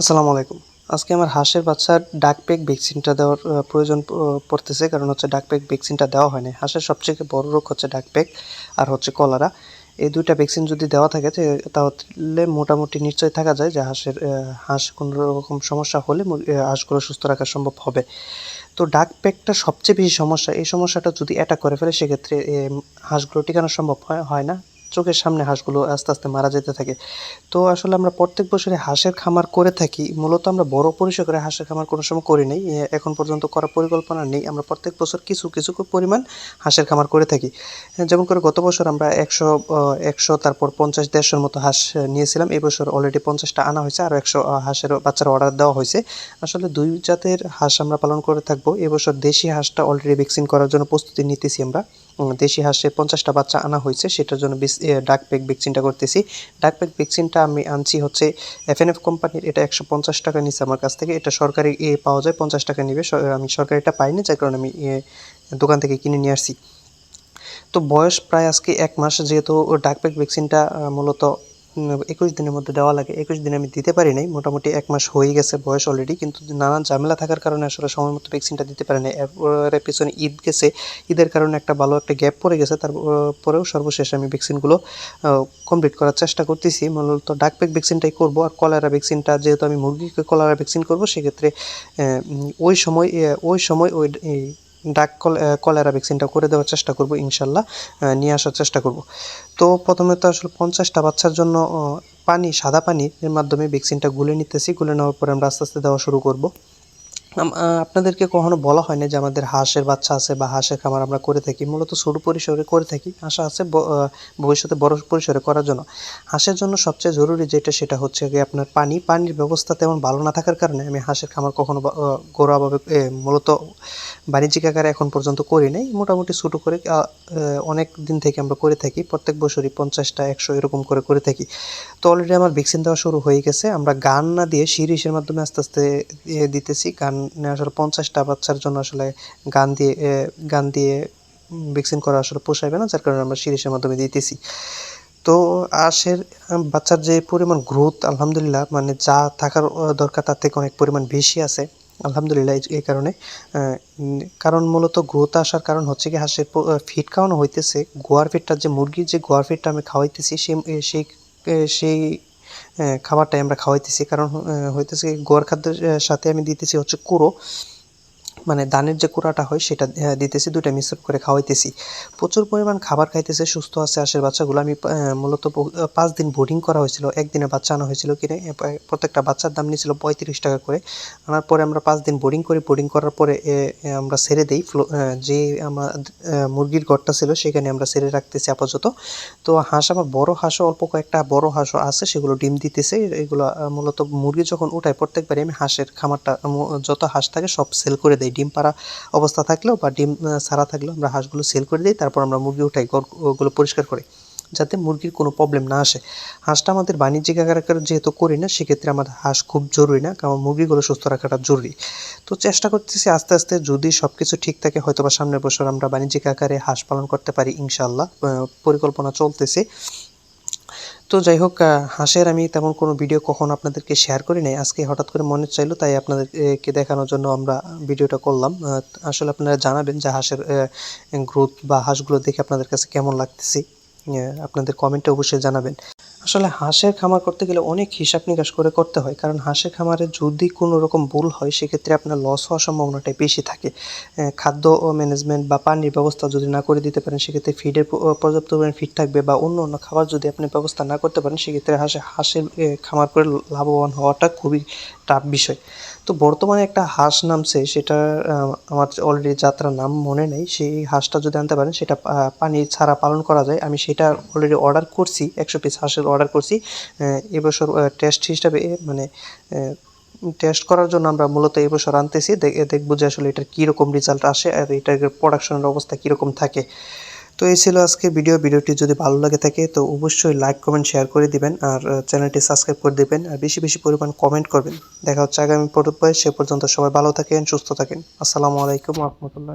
আসসালামু আলাইকুম। আজকে আমার হাঁসের বাচ্চার ডাকপ্যাক ভ্যাকসিনটা দেওয়ার প্রয়োজন পড়তেছে, কারণ হচ্ছে ডাকপ্যাক ভ্যাকসিনটা দেওয়া হয়নি। হাঁসের সবচেয়ে বড় রোগ হচ্ছে ডাকপ্যাক আর হচ্ছে কলারা। এই দুইটা ভ্যাকসিন যদি দেওয়া থাকে তাহলে মোটামুটি নিশ্চয় থাকা যায় যে হাঁসের হাঁস কোনো রকম সমস্যা হলে হাঁসগুলো সুস্থ রাখা সম্ভব হবে। তো ডাক প্যাকটা সবচেয়ে বেশি সমস্যা, এই সমস্যাটা যদি অ্যাটাক করে ফেলে, সেক্ষেত্রে হাঁসগুলো টিকানো সম্ভব হয় না? চোখের সামনে হাঁসগুলো আস্তে আস্তে মারা যেতে থাকে। তো আসলে আমরা প্রত্যেক বছরে হাঁসের খামার করে থাকি। মূলত আমরা বড় পরিসরে হাঁসের খামার কোনো সময় করি নাই। এখন পর্যন্ত করার পরিকল্পনা নেই। আমরা প্রত্যেক বছর কিছু কিছু পরিমাণ হাঁসের খামার করে থাকি। যেমন করে গত বছর আমরা একশো একশো তারপর পঞ্চাশ, দেড়শোর মতো হাঁস নিয়েছিলাম। এই বছর অলরেডি পঞ্চাশটা আনা হয়েছে। আর একশো হাঁসের বাচ্চার অর্ডার দেওয়া হয়েছে। আসলে দুই জাতের হাঁস আমরা পালন করে থাকব। এবছর দেশি হাঁসটা অলরেডি ভ্যাকসিন করার জন্য প্রস্তুতি নিতেছি আমরা। দেশি হাঁসের পঞ্চাশটা বাচ্চা আনা হয়েছে, সেটার জন্য ডাক প্যাক ভ্যাকসিনটা করতেছি। ডাক প্যাক ভ্যাকসিনটা আমি আনছি হচ্ছে এফ এন এফ কোম্পানির, এটা একশো পঞ্চাশ টাকা নিচ্ছে আমার কাছ থেকে। এটা সরকারি পাওয়া যায়, পঞ্চাশ টাকা নিবে। আমি সরকারিটা পাইনি, যার কারণে আমি দোকান থেকে কিনে নিয়ে আসছি। তো বয়স প্রায় আজকে এক মাস, যেহেতু ডাকপ্যাক ভ্যাকসিনটা মূলত একুশ দিনের মধ্যে দেওয়া লাগে। একুশ দিনে আমি দিতে পারি নাই। মোটামুটি এক মাস হয়ে গেছে বয়স অলরেডি কিন্তু নানান ঝামেলা থাকার কারণে আসলে সময় মতো ভ্যাকসিনটা দিতে পারি নাই। এরপরে পিছনে ঈদ গেছে। ঈদের কারণে একটা ভালো একটা গ্যাপ পড়ে গেছে। তারপরেও সর্বশেষ আমি ভ্যাকসিনগুলো কমপ্লিট করার চেষ্টা করতেছি। মূলত ডাকপ্যাক ভ্যাকসিনটাই করব আর কলেরা ভ্যাকসিনটা যেহেতু আমি মুরগিকে কলেরা ভ্যাকসিন করব, সেক্ষেত্রে ওই সময় ওই সময় ওই ডাক কলেরা ভ্যাকসিনটা করে দেওয়ার চেষ্টা করব, ইনশাল্লাহ নিয়ে আসার চেষ্টা করব। তো প্রথমে তো আসলে পঞ্চাশটা বাচ্চার জন্য পানি, সাদা পানির মাধ্যমে ভ্যাকসিনটা গুলে নিতেছি। গুলে নেওয়ার পরে আমরা আস্তে আস্তে দেওয়া শুরু করব। আপনাদেরকে কখনো বলা হয় না যে আমাদের হাঁসের বাচ্চা আছে বা হাঁসের খামার আমরা করে থাকি, মূলত ছোট পরিসরে করে থাকি আশা আছে ভবিষ্যতে বড় পরিসরে করার জন্য। হাঁসের জন্য সবচেয়ে জরুরি যেটা, সেটা হচ্ছে গিয়ে আপনার পানি, পানির ব্যবস্থা তেমন ভালো না থাকার কারণে আমি হাঁসের খামার কখনো ঘরোয়াভাবে মূলত বাণিজ্যিক আকারে এখন পর্যন্ত করি নাই। মোটামুটি ছোটো করে অনেক দিন থেকে আমরা করে থাকি, প্রত্যেক বছরই পঞ্চাশটা, একশো এরকম করে করে থাকি। তো অলরেডি আমার ভ্যাকসিন দেওয়া শুরু হয়ে গেছে, আমরা গান না দিয়ে সিরিজের মাধ্যমে আস্তে আস্তে দিতেছি। গান আসলে পঞ্চাশটা বাচ্চার জন্য আসলে গান দিয়ে গান দিয়ে ভ্যাকসিন করা আসলে পোষাইবে না, যার কারণে আমরা সিরিজের মাধ্যমে দিতেছি। তো আশের বাচ্চার যে পরিমাণ গ্রোথ আলহামদুলিল্লাহ মানে যা থাকার দরকার তার থেকে অনেক পরিমাণ বেশি আছে, আলহামদুলিল্লাহ, এই- কারণে। কারণ মূলত গ্রোথ আসার কারণ হচ্ছে কি, হাঁসের ফিট খাওয়ানো হইতেছে। গোয়ার ফিটটা যে মুরগির যে গোয়ার ফিটটা আমি খাওয়াইতেছি সেই সেই খাবারটাই আমরা খাওয়াইতেছি। কারণ হইতেছে গোয়ার খাদ্যের সাথে আমি দিতেছি হচ্ছে কুড়ো। মানে ধানের যে কুড়াটা হয় সেটা দিতেছি, দুইটা মিশ্রণ করে খাওয়াইতেছি। প্রচুর পরিমাণ খাবার খাইতেছে, সুস্থ আছে আশের বাচ্চাগুলো। আমি মূলত পাঁচ দিন বোর্ডিং করা হয়েছিল, একদিনে বাচ্চা আনা হয়েছিল কিনে প্রত্যেকটা বাচ্চার দাম নিয়েছিল পঁয়ত্রিশ টাকা করে। আনার পরে আমরা পাঁচ দিন বোর্ডিং করি বোর্ডিং করার পরে আমরা ছেড়ে দিই। ফ্লো- যে আমার মুরগির ঘরটা ছিল সেখানে আমরা ছেড়ে রাখতেছি আপাতত। তো হাঁস আমার বড় হাঁসও, অল্প কয়েকটা বড় হাঁসও আছে, সেগুলো ডিম দিতেছে। এগুলো মূলত মুরগি যখন উঠায় প্রত্যেকবারই আমি হাঁসের খামারটা যত হাঁস থাকে সব সেল করে দেই। ডিম পাড়া অবস্থা থাকলেও বা ডিম ছাড়া থাকলেও আমরা হাঁসগুলো সেল করে দিই, তারপর আমরা মুরগি উঠাই ওগুলো পরিষ্কার করি, যাতে মুরগির কোনো প্রবলেম না আসে। হাঁসটা আমাদের বাণিজ্যিক আকারে যেহেতু করি না, সেক্ষেত্রে আমাদের হাঁস খুব জরুরি না, কারণ মুরগিগুলো সুস্থ রাখাটা জরুরি। তো চেষ্টা করতেছি আস্তে আস্তে যদি সব কিছু ঠিক থাকে হয়তো বা সামনের বছর আমরা বাণিজ্যিক আকারে হাঁস পালন করতে পারি ইনশাল্লাহ পরিকল্পনা চলতেছে। তো যাই হোক হাঁসের আমি তেমন কোনো ভিডিও কখনো আপনাদেরকে শেয়ার করি নাই। আজকে হঠাৎ করে মনে চাইলো, তাই আপনাদেরকে দেখানোর জন্য আমরা ভিডিওটা করলাম। আসলে আপনারা জানাবেন যে হাঁসের গ্রোথ বা হাঁসগুলো দেখে আপনাদের কাছে কেমন লাগতেছে। আপনাদের কমেন্টে অবশ্যই জানাবেন। আসলে হাঁসের খামার করতে গেলে অনেক হিসাব নিকাশ করে করতে হয়। কারণ হাঁসের খামারে যদি কোনো রকম ভুল হয়, সেক্ষেত্রে আপনার লস হওয়ার সম্ভাবনাটাই বেশি থাকে। খাদ্য ম্যানেজমেন্ট বা পানির ব্যবস্থা যদি না করে দিতে পারেন, সেক্ষেত্রে ফিডের পর্যাপ্ত পরিমাণ ফিড থাকবে বা অন্য অন্য খাবার যদি আপনি ব্যবস্থা না করতে পারেন, সেক্ষেত্রে হাঁসে, হাঁসের খামার করে লাভবান হওয়াটা খুবই টাফ বিষয়। তো বর্তমানে একটা হাঁস নামছে, সেটা আমার অলরেডি যাত্রার নাম মনে নেই। সেই হাঁসটা যদি আনতে পারেন, সেটা পানি ছাড়া পালন করা যায়। আমি সেটা অলরেডি অর্ডার করছি, একশো পিস হাঁসের অর্ডার করছি। এবছর টেস্ট হিসাবে মানে টেস্ট করার জন্য আমরা মূলত এবছর আনতেছি। দেখব যে আসলে এটার কীরকম রেজাল্ট আসে আর এটার প্রোডাকশনের অবস্থা কীরকম থাকে। তো এই ছিল আজকের ভিডিও ভিডিওটি যদি ভালো লাগে থাকে, তো অবশ্যই লাইক কমেন্ট শেয়ার করে দিবেন আর চ্যানেলটি সাবস্ক্রাইব করে দিবেন আর বেশি বেশি পরিমাণ কমেন্ট করবেন। দেখা হচ্ছে আগামী পর্ব সে পর্যন্ত সবাই ভালো থাকেন, সুস্থ থাকেন। আসসালামু আলাইকুম রহমতুল্লাহ।